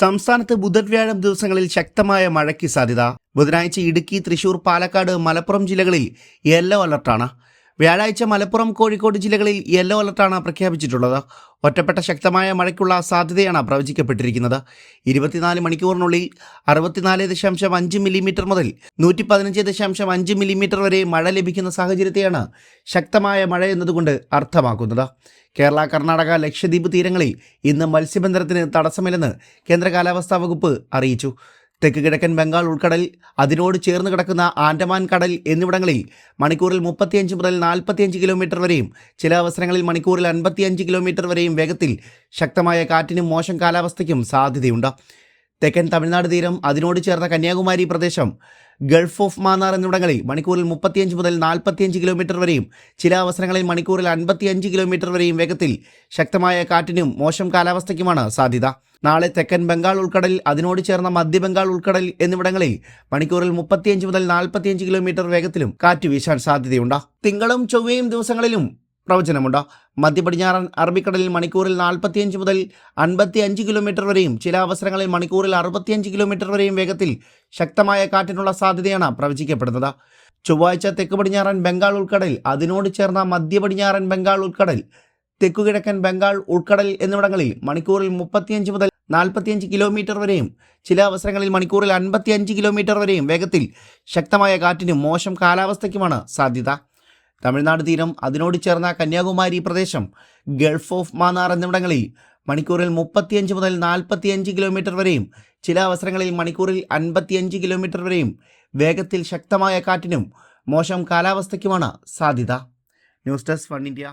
സംസ്ഥാനത്ത് ബുധൻ വ്യാഴം ദിവസങ്ങളിൽ ശക്തമായ മഴയ്ക്ക് സാധ്യത. ബുധനാഴ്ച ഇടുക്കി തൃശൂർ പാലക്കാട് മലപ്പുറം ജില്ലകളിൽ യെല്ലോ അലർട്ടാണ്. വ്യാഴാഴ്ച മലപ്പുറം കോഴിക്കോട് ജില്ലകളിൽ യെല്ലോ അലർട്ടാണ് പ്രഖ്യാപിച്ചിട്ടുള്ളത്. ഒറ്റപ്പെട്ട ശക്തമായ മഴയ്ക്കുള്ള സാധ്യതയാണ് പ്രവചിക്കപ്പെട്ടിരിക്കുന്നത്. ഇരുപത്തിനാല് മണിക്കൂറിനുള്ളിൽ അറുപത്തിനാല് ദശാംശം അഞ്ച് മില്ലിമീറ്റർ മുതൽ നൂറ്റി പതിനഞ്ച് ദശാംശം അഞ്ച് മില്ലിമീറ്റർ വരെ മഴ ലഭിക്കുന്ന സാഹചര്യത്തെയാണ് ശക്തമായ മഴ എന്നതുകൊണ്ട് അർത്ഥമാക്കുന്നത്. കേരള കർണാടക ലക്ഷദ്വീപ് തീരങ്ങളിൽ ഇന്ന് മത്സ്യബന്ധനത്തിന് തടസ്സമില്ലെന്ന് കേന്ദ്ര കാലാവസ്ഥാ വകുപ്പ് അറിയിച്ചു. തെക്ക് കിഴക്കൻ ബംഗാൾ ഉൾക്കടൽ അതിനോട് ചേർന്ന് കിടക്കുന്ന ആൻഡമാൻ കടൽ എന്നിവിടങ്ങളിൽ മണിക്കൂറിൽ മുപ്പത്തിയഞ്ച് മുതൽ നാൽപ്പത്തിയഞ്ച് കിലോമീറ്റർ വരെയും ചില അവസരങ്ങളിൽ മണിക്കൂറിൽ അൻപത്തിയഞ്ച് കിലോമീറ്റർ വരെയും വേഗത്തിൽ ശക്തമായ കാറ്റിനും മോശം കാലാവസ്ഥയ്ക്കും സാധ്യതയുണ്ട്. തെക്കൻ തമിഴ്നാട് തീരം അതിനോട് ചേർന്ന കന്യാകുമാരി പ്രദേശം ഗൾഫ് ഓഫ് മാന്നാർ എന്നിവിടങ്ങളിൽ മണിക്കൂറിൽ മുപ്പത്തിയഞ്ച് മുതൽ നാൽപ്പത്തിയഞ്ച് കിലോമീറ്റർ വരെയും ചില അവസരങ്ങളിൽ മണിക്കൂറിൽ അൻപത്തിയഞ്ച് കിലോമീറ്റർ വരെയും വേഗത്തിൽ ശക്തമായ കാറ്റിനും മോശം കാലാവസ്ഥയ്ക്കുമാണ് സാധ്യത. നാളെ തെക്കൻ ബംഗാൾ ഉൾക്കടൽ അതിനോട് ചേർന്ന മധ്യ ബംഗാൾ ഉൾക്കടൽ എന്നിവിടങ്ങളിൽ മണിക്കൂറിൽ മുപ്പത്തിയഞ്ച് മുതൽ നാൽപ്പത്തിയഞ്ച് കിലോമീറ്റർ വേഗത്തിലും കാറ്റ് വീശാൻ സാധ്യതയുണ്ട്. തിങ്കളും ചൊവ്വയും ദിവസങ്ങളിലും പ്രവചനമുണ്ട്. മധ്യപടിഞ്ഞാറൻ അറബിക്കടലിൽ മണിക്കൂറിൽ നാൽപ്പത്തിയഞ്ച് മുതൽ അൻപത്തി അഞ്ച് കിലോമീറ്റർ വരെയും ചില അവസരങ്ങളിൽ മണിക്കൂറിൽ അറുപത്തിയഞ്ച് കിലോമീറ്റർ വരെയും വേഗത്തിൽ ശക്തമായ കാറ്റിനുള്ള സാധ്യതയാണ് പ്രവചിക്കപ്പെടുന്നത്. ചൊവ്വാഴ്ച തെക്ക് പടിഞ്ഞാറൻ ബംഗാൾ ഉൾക്കടൽ അതിനോട് ചേർന്ന മധ്യപടിഞ്ഞാറൻ ബംഗാൾ ഉൾക്കടൽ തെക്കുകിഴക്കൻ ബംഗാൾ ഉൾക്കടൽ എന്നിവിടങ്ങളിൽ മണിക്കൂറിൽ മുപ്പത്തിയഞ്ച് മുതൽ നാൽപ്പത്തിയഞ്ച് കിലോമീറ്റർ വരെയും ചില അവസരങ്ങളിൽ മണിക്കൂറിൽ അൻപത്തിയഞ്ച് കിലോമീറ്റർ വരെയും വേഗത്തിൽ ശക്തമായ കാറ്റിനും മോശം കാലാവസ്ഥയ്ക്കുമാണ് സാധ്യത. തമിഴ്നാട് തീരം അതിനോട് ചേർന്ന കന്യാകുമാരി പ്രദേശം ഗൾഫ് ഓഫ് മാന്നാർ എന്നിവിടങ്ങളിൽ മണിക്കൂറിൽ മുപ്പത്തിയഞ്ച് മുതൽ നാൽപ്പത്തിയഞ്ച് കിലോമീറ്റർ വരെയും ചില അവസരങ്ങളിൽ മണിക്കൂറിൽ അൻപത്തിയഞ്ച് കിലോമീറ്റർ വരെയും വേഗത്തിൽ ശക്തമായ കാറ്റിനും മോശം കാലാവസ്ഥയ്ക്കുമാണ് സാധ്യത. News desk one India.